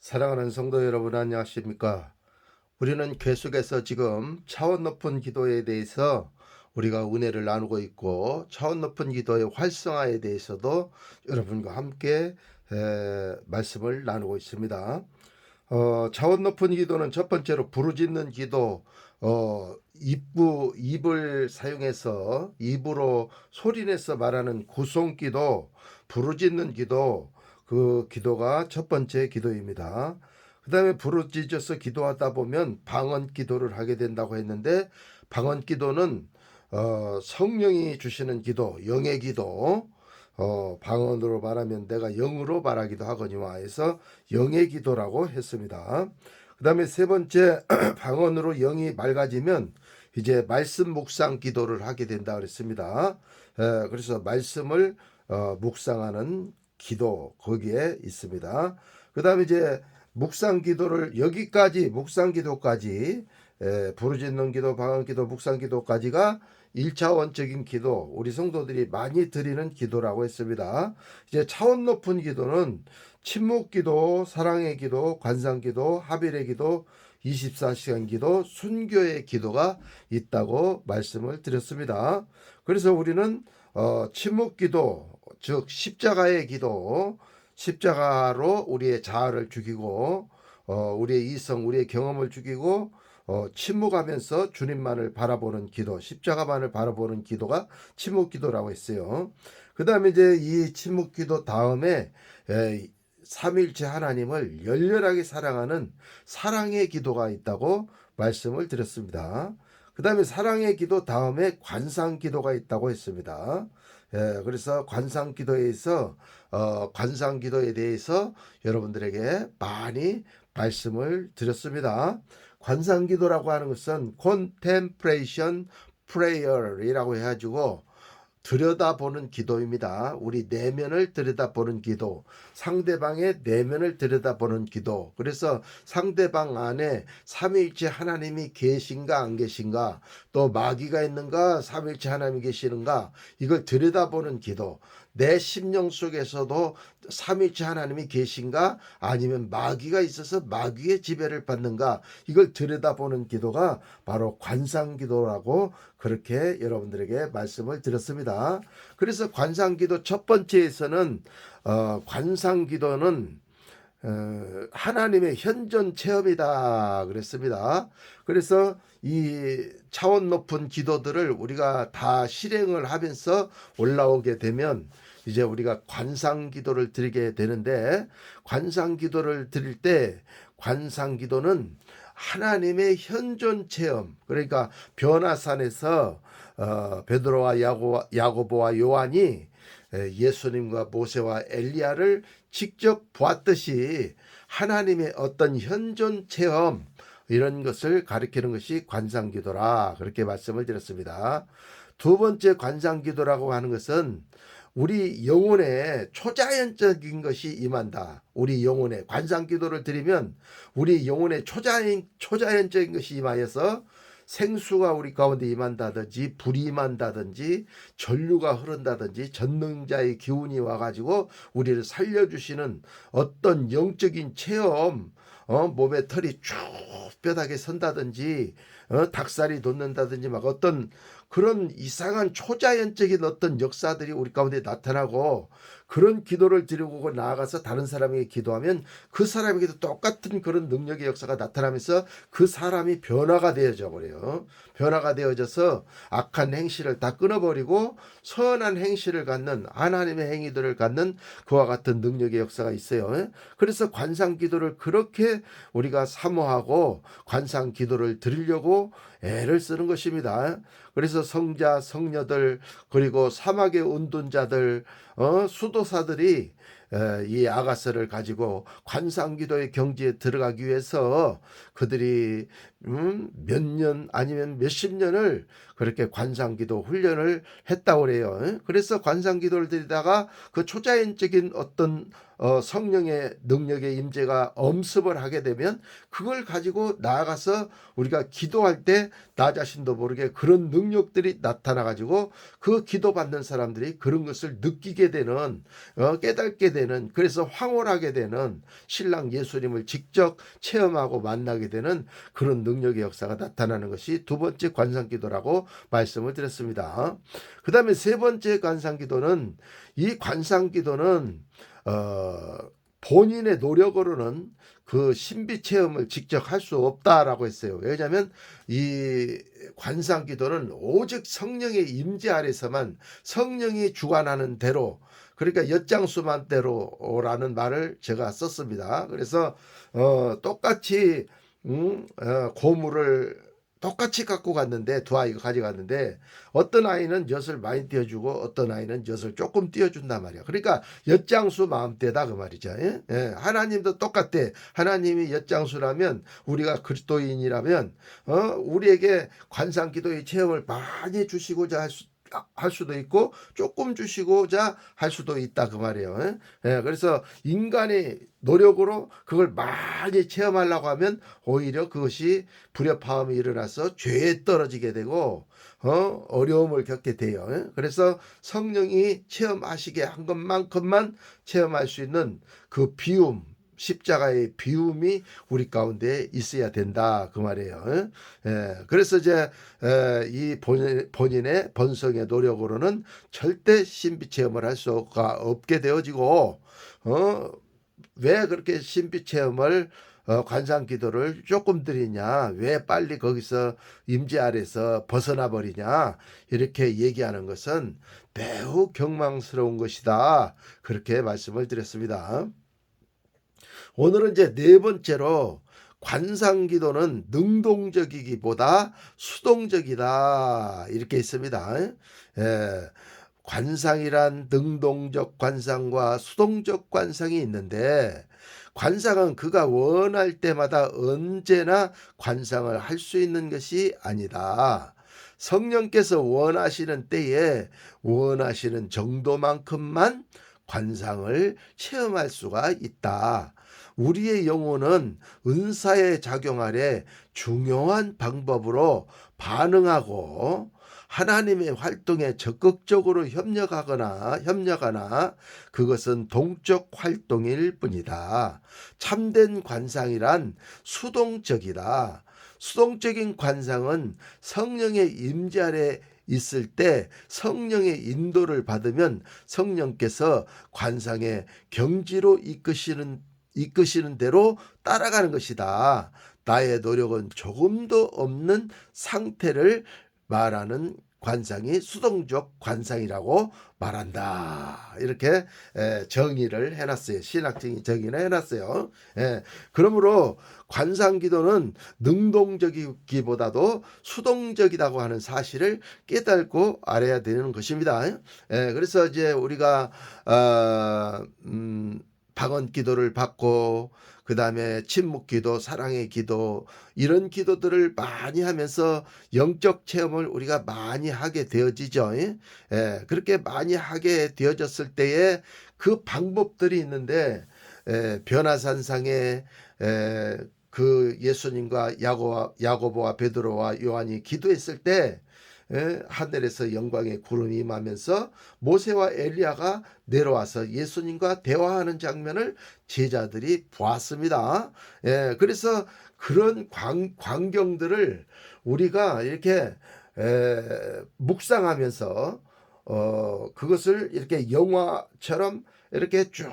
사랑하는 성도 여러분 안녕하십니까? 우리는 계속해서 지금 차원 높은 기도에 대해서 우리가 은혜를 나누고 있고 차원 높은 기도의 활성화에 대해서도 여러분과 함께 에, 말씀을 나누고 있습니다. 어, 차원 높은 기도는 첫 번째로 부르짖는 기도, 어, 입구, 입을 사용해서 입으로 소리내서 말하는 구송기도, 부르짖는 기도, 그 기도가 첫 번째 기도입니다. 그 다음에 부르짖어서 기도하다 보면 방언 기도를 하게 된다고 했는데, 방언 기도는 어, 성령이 주시는 기도, 영의 기도, 어, 방언으로 말하면 내가 영으로 말하기도 하거니와 해서 영의 기도라고 했습니다. 그 다음에 세 번째 방언으로 영이 맑아지면 이제 말씀 묵상 기도를 하게 된다 그랬습니다. 에, 그래서 말씀을 어, 묵상하는 기도 거기에 있습니다. 그 다음에 이제 묵상 기도를 여기까지 묵상 기도까지 에, 부르짖는 기도, 방언 기도, 묵상 기도까지가 일차원적인 기도, 우리 성도들이 많이 드리는 기도라고 했습니다. 이제 차원 높은 기도는 침묵 기도, 사랑의 기도, 관상 기도, 합일의 기도, 24시간 기도, 순교의 기도가 있다고 말씀을 드렸습니다. 그래서 우리는 어, 침묵 기도, 즉 십자가의 기도, 십자가로 우리의 자아를 죽이고 어, 우리의 이성, 우리의 경험을 죽이고 어, 침묵하면서 주님만을 바라보는 기도, 십자가만을 바라보는 기도가 침묵 기도라고 했어요. 그 다음에 이제 이 침묵 기도 다음에 에, 삼일체 하나님을 열렬하게 사랑하는 사랑의 기도가 있다고 말씀을 드렸습니다. 그 다음에 사랑의 기도 다음에 관상 기도가 있다고 했습니다. 예, 그래서 관상 기도에서 어, 관상 기도에 대해서 여러분들에게 많이 말씀을 드렸습니다. 관상 기도라고 하는 것은 contemplation prayer이라고 해가지고 들여다보는 기도입니다. 우리 내면을 들여다보는 기도, 상대방의 내면을 들여다보는 기도. 그래서 상대방 안에 삼위일체 하나님이 계신가 안 계신가, 또 마귀가 있는가, 삼위일체 하나님이 계시는가, 이걸 들여다보는 기도. 내 심령 속에서도 삼위일체 하나님이 계신가, 아니면 마귀가 있어서 마귀의 지배를 받는가, 이걸 들여다보는 기도가 바로 관상 기도라고 그렇게 여러분들에게 말씀을 드렸습니다. 그래서 관상 기도 첫 번째에서는 어, 관상 기도는 어, 하나님의 현존 체험이다 그랬습니다. 그래서 이 차원 높은 기도들을 우리가 다 실행을 하면서 올라오게 되면 이제 우리가 관상 기도를 드리게 되는데 관상 기도를 드릴 때 관상 기도는 하나님의 현존 체험 그러니까 변화산에서 어, 베드로와 야고, 야고보와 요한이 에, 예수님과 모세와 엘리야를 직접 보았듯이 하나님의 어떤 현존 체험 이런 것을 가리키는 것이 관상기도라 그렇게 말씀을 드렸습니다. 두 번째 관상기도라고 하는 것은 우리 영혼에 초자연적인 것이 임한다. 우리 영혼에 관상 기도를 드리면 우리 영혼에 초자연 초자연적인 것이 임하여서 생수가 우리 가운데 임한다든지 불이 임한다든지 전류가 흐른다든지 전능자의 기운이 와가지고 우리를 살려주시는 어떤 영적인 체험 어, 몸에 털이 쭉 뼈다게 선다든지 어, 닭살이 돋는다든지 막 어떤 그런 이상한 초자연적인 어떤 역사들이 우리 가운데 나타나고 그런 기도를 드리고 나아가서 다른 사람에게 기도하면 그 사람에게도 똑같은 그런 능력의 역사가 나타나면서 그 사람이 변화가 되어져 버려요. 변화가 되어져서 악한 행실을 다 끊어버리고 선한 행실을 갖는 하나님의 행위들을 갖는 그와 같은 능력의 역사가 있어요. 그래서 관상 기도를 그렇게 우리가 사모하고 관상 기도를 드리려고 애를 쓰는 것입니다. 그래서 성자, 성녀들 그리고 사막의 운둔자들, 어, 수도사들이 에, 이 아가서를 가지고 관상기도의 경지에 들어가기 위해서 그들이 음, 몇 년 아니면 몇십 년을 그렇게 관상기도 훈련을 했다고 그래요. 그래서 관상기도를 드리다가 그 초자연적인 어떤 어, 성령의 능력의 임재가 엄습을 하게 되면 그걸 가지고 나아가서 우리가 기도할 때 나 자신도 모르게 그런 능력들이 나타나 가지고 그 기도 받는 사람들이 그런 것을 느끼게 되는 어, 깨닫게 되는 그래서 황홀하게 되는 신랑 예수님을 직접 체험하고 만나게 되는 그런 능력의 역사가 나타나는 것이 두 번째 관상기도라고 말씀을 드렸습니다. 그 다음에 세 번째 관상기도는 이 관상기도는 어, 본인의 노력으로는 그 신비 체험을 직접 할 수 없다라고 했어요. 왜냐하면 이 관상 기도는 오직 성령의 임재 아래서만 성령이 주관하는 대로 그러니까 엿장수만 대로라는 말을 제가 썼습니다. 그래서 어, 똑같이 음, 어, 고물을 똑같이 갖고 갔는데 두 아이가 가져갔는데 어떤 아이는 엿을 많이 띄워주고 어떤 아이는 엿을 조금 띄워준단 말이야. 그러니까 엿장수 마음대다 그 말이죠. 예? 예, 하나님도 똑같대. 하나님이 엿장수라면 우리가 그리스도인이라면 어, 우리에게 관상기도의 체험을 많이 주시고자 할 수, 할 수도 있고 조금 주시고자 할 수도 있다 그 말이에요. 예? 예, 그래서 인간의 노력으로 그걸 많이 체험하려고 하면 오히려 그것이 불협화음이 일어나서 죄에 떨어지게 되고 어, 어려움을 겪게 돼요. 예? 그래서 성령이 체험하시게 한 것만큼만 체험할 수 있는 그 비움 십자가의 비움이 우리 가운데 있어야 된다 그 말이에요. 예? 예, 그래서 이제 에, 이 본인, 본인 의 번성의 노력으로는 절대 신비 체험을 할 수가 없게 되어지고 어, 왜 그렇게 신비 체험을 어, 관상 기도를 조금 드리냐? 왜 빨리 거기서 임재 아래서 벗어나 버리냐? 이렇게 얘기하는 것은 매우 경망스러운 것이다. 그렇게 말씀을 드렸습니다. 오늘은 이제 네 번째로 관상 기도는 능동적이기보다 수동적이다. 이렇게 있습니다. 예. 관상이란 능동적 관상과 수동적 관상이 있는데 관상은 그가 원할 때마다 언제나 관상을 할 수 있는 것이 아니다. 성령께서 원하시는 때에 원하시는 정도만큼만 관상을 체험할 수가 있다. 우리의 영혼은 은사의 작용 아래 중요한 방법으로 반응하고 하나님의 활동에 적극적으로 협력하거나 협력하나 그것은 동적 활동일 뿐이다. 참된 관상이란 수동적이다. 수동적인 관상은 성령의 임재 아래 있을 때 성령의 인도를 받으면 성령께서 관상의 경지로 이끄시는 이끄시는 대로 따라가는 것이다. 나의 노력은 조금도 없는 상태를 말하는 관상이 수동적 관상이라고 말한다. 이렇게 정의를 해놨어요. 신학적인 정의를 해놨어요. 그러므로 관상 기도는 능동적이기보다도 수동적이라고 하는 사실을 깨닫고 알아야 되는 것입니다. 그래서 이제 우리가 어, 음, 방언 기도를 받고 그 다음에 침묵 기도, 사랑의 기도 이런 기도들을 많이 하면서 영적 체험을 우리가 많이 하게 되어지죠. 예? 예, 그렇게 많이 하게 되어졌을 때에 그 방법들이 있는데 예, 변화산상에 예, 그 예수님과 야고와, 야고보와 베드로와 요한이 기도했을 때 예, 하늘에서 영광의 구름이 임하면서 모세와 엘리야가 내려와서 예수님과 대화하는 장면을 제자들이 보았습니다. 예, 그래서 그런 광, 광경들을 우리가 이렇게 에, 묵상하면서 어, 그것을 이렇게 영화처럼 이렇게 쭉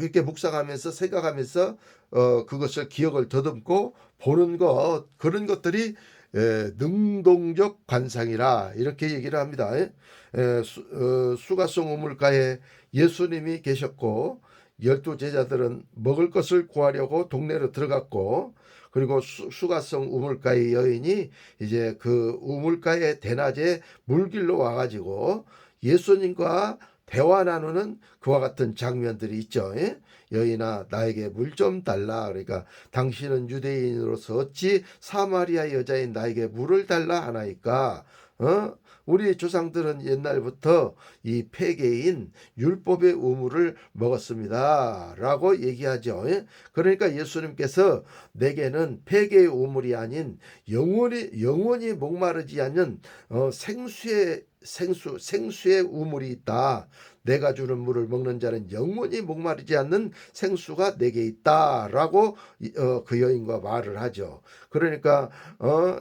이렇게 묵상하면서 생각하면서 어, 그것을 기억을 더듬고 보는 것 그런 것들이 예, 능동적 관상이라 이렇게 얘기를 합니다. 예, 수, 어, 수가성 우물가에 예수님이 계셨고 열두 제자들은 먹을 것을 구하려고 동네로 들어갔고 그리고 수, 수가성 우물가의 여인이 이제 그 우물가의 대낮에 물길로 와가지고 예수님과 대화 나누는 그와 같은 장면들이 있죠. 예? 여인아 나에게 물 좀 달라. 그러니까 당신은 유대인으로서 어찌 사마리아 여자인 나에게 물을 달라 하나이까? 어? 우리 조상들은 옛날부터 이 폐계인 율법의 우물을 먹었습니다. 라고 얘기하죠. 예? 그러니까 예수님께서 내게는 폐계의 우물이 아닌 영원히, 영원히 목마르지 않는 어, 생수의 생수, 생수의 우물이 있다. 내가 주는 물을 먹는 자는 영원히 목마르지 않는 생수가 내게 있다라고 이- 어, 그 여인과 말을 하죠. 그러니까 어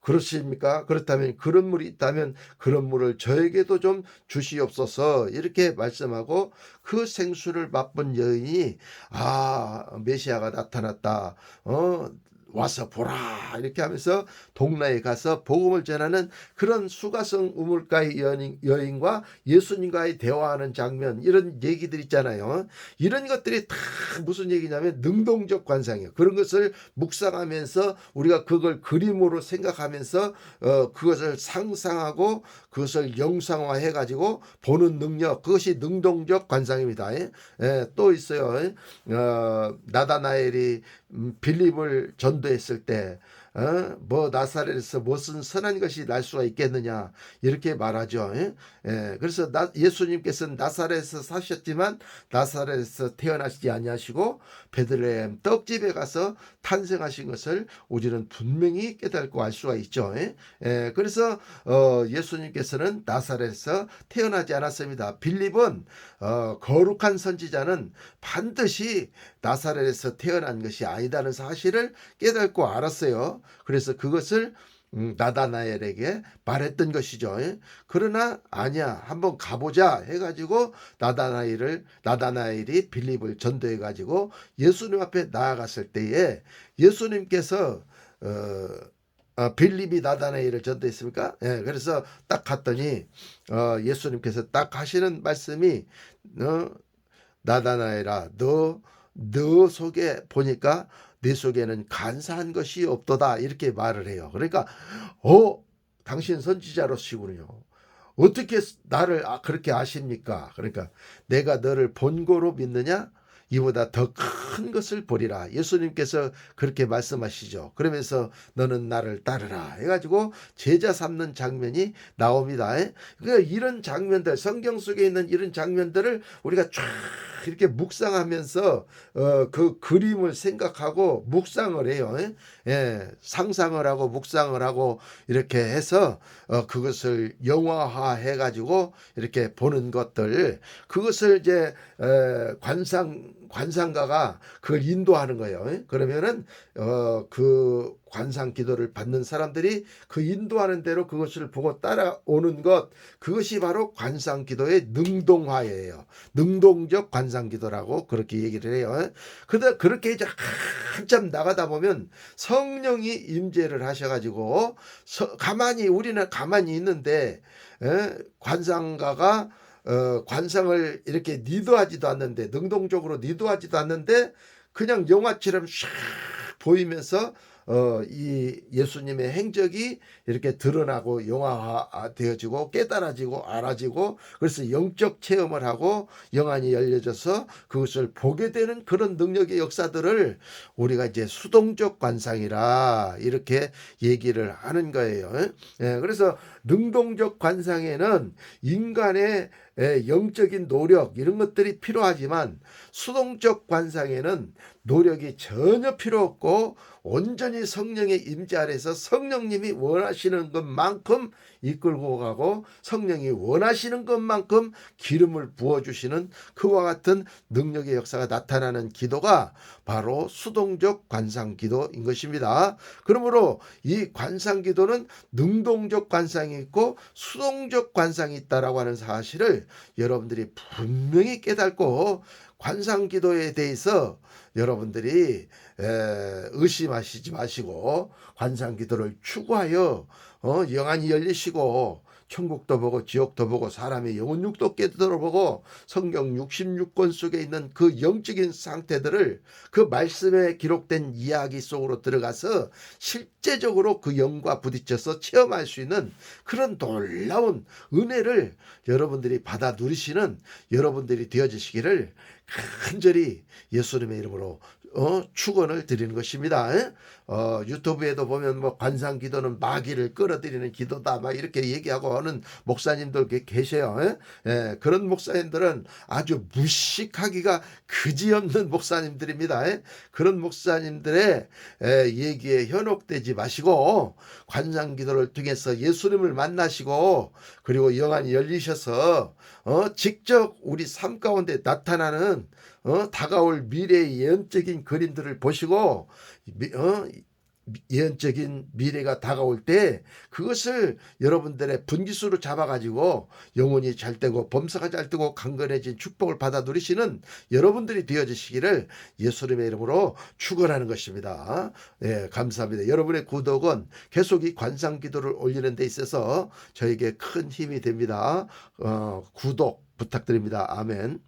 그렇습니까? 그렇다면 그런 물이 있다면 그런 물을 저에게도 좀 주시옵소서 이렇게 말씀하고 그 생수를 맛본 여인이 아 메시아가 나타났다. 어 와서 보라 이렇게 하면서 동네에 가서 복음을 전하는 그런 수가성 우물가의 여인, 여인과 예수님과의 대화하는 장면 이런 얘기들 있잖아요. 이런 것들이 다 무슨 얘기냐면 능동적 관상이에요. 그런 것을 묵상하면서 우리가 그걸 그림으로 생각하면서 어, 그것을 상상하고 그것을 영상화해 가지고 보는 능력 그것이 능동적 관상입니다. 예, 예, 또 있어요. 어, 나다나엘이 음, 빌립을 전도했을 때, 어, 뭐 나사렛에서 무슨 선한 것이 날 수가 있겠느냐 이렇게 말하죠. 예? 예, 그래서 나, 예수님께서는 나사렛에서 사셨지만 나사렛에서 태어나시지 아니하시고 베들레헴 떡집에 가서 탄생하신 것을 우리는 분명히 깨닫고 알 수가 있죠. 예? 예, 그래서 어, 예수님께서는 나사렛에서 태어나지 않았습니다. 빌립은 어, 거룩한 선지자는 반드시 나사렛에서 태어난 것이 아니다는 사실을 깨닫고 알았어요. 그래서 그것을 음, 나다나엘에게 말했던 것이죠. 예? 그러나 아니야 한번 가보자 해가지고 나다나엘을 나다나엘이 빌립을 전도해 가지고 예수님 앞에 나아갔을 때에 예수님께서 어, 어, 빌립이 나다나엘을 전도했습니까? 예, 그래서 딱 갔더니 어, 예수님께서 딱 하시는 말씀이 어, 나다나엘아 너너 속에 보니까 내 속에는 간사한 것이 없도다 이렇게 말을 해요. 그러니까 어 당신 선지자로시군요. 어떻게 나를 아- 그렇게 아십니까? 그러니까 내가 너를 본고로 믿느냐? 이보다 더 큰 것을 보리라. 예수님께서 그렇게 말씀하시죠. 그러면서 너는 나를 따르라. 해가지고 제자 삼는 장면이 나옵니다. 그러니까 이런 장면들, 성경 속에 있는 이런 장면들을 우리가 쫙 이렇게 묵상하면서 어, 그 그림을 생각하고 묵상을 해요. 예? 예, 상상을 하고 묵상을 하고 이렇게 해서 어, 그것을 영화화 해가지고 이렇게 보는 것들 그것을 이제 에, 관상 관상가가 그걸 인도하는 거예요. 예? 그러면은 어, 그 관상 기도를 받는 사람들이 그 인도하는 대로 그것을 보고 따라오는 것 그것이 바로 관상 기도의 능동화예요. 능동적 관상 기도라고 그렇게 얘기를 해요. 그러다 그렇게 이제 한참 나가다 보면 성령이 임재를 하셔가지고 서- 가만히 우리는 가만히 있는데 에? 관상가가 어, 관상을 이렇게 니도하지도 않는데 능동적으로 니도하지도 않는데 그냥 영화처럼 샥 보이면서 어, 이 예수님의 행적이 이렇게 드러나고 영화화 되어지고 깨달아지고 알아지고 그래서 영적 체험을 하고 영안이 열려져서 그것을 보게 되는 그런 능력의 역사들을 우리가 이제 수동적 관상이라 이렇게 얘기를 하는 거예요. 예, 그래서 능동적 관상에는 인간의 예, 영적인 노력 이런 것들이 필요하지만 수동적 관상에는 노력이 전혀 필요 없고 온전히 성령의 임재 아래서 성령님이 원하시는 것만큼 이끌고 가고 성령이 원하시는 것만큼 기름을 부어 주시는 그와 같은 능력의 역사가 나타나는 기도가 바로 수동적 관상 기도인 것입니다. 그러므로 이 관상 기도는 능동적 관상이 있고 수동적 관상이 있다라고 하는 사실을 여러분들이 분명히 깨닫고 관상 기도에 대해서 여러분들이 에, 의심하시지 마시고 관상 기도를 추구하여 어, 영안이 열리시고 천국도 보고 지옥도 보고 사람의 영혼 육도 깨달아보고 성경 66권 속에 있는 그 영적인 상태들을 그 말씀에 기록된 이야기 속으로 들어가서 실제적으로 그 영과 부딪혀서 체험할 수 있는 그런 놀라운 은혜를 여러분들이 받아 누리시는 여러분들이 되어지시기를 간절히 예수님의 이름으로 어, 축원을 드리는 것입니다. 예? 어, 유튜브에도 보면 뭐 관상 기도는 마귀를 끌어들이는 기도다 막 이렇게 얘기하고 하는 목사님들 계- 계세요. 예? 예, 그런 목사님들은 아주 무식하기가 그지없는 목사님들입니다. 예? 그런 목사님들의 에, 얘기에 현혹되지 마시고 관상 기도를 통해서 예수님을 만나시고 그리고 영안이 열리셔서 어, 직접 우리 삶 가운데 나타나는 어, 다가올 미래의 예언적인 그림들을 보시고 미- 어, 예언적인 미래가 다가올 때 그것을 여러분들의 분기수로 잡아가지고 영혼이 잘 되고 범사가 잘 되고 강건해진 축복을 받아 누리시는 여러분들이 되어주시기를 예수님의 이름으로 축원하는 것입니다. 예, 감사합니다. 여러분의 구독은 계속 이 관상 기도를 올리는 데 있어서 저에게 큰 힘이 됩니다. 어, 구독 부탁드립니다. 아멘.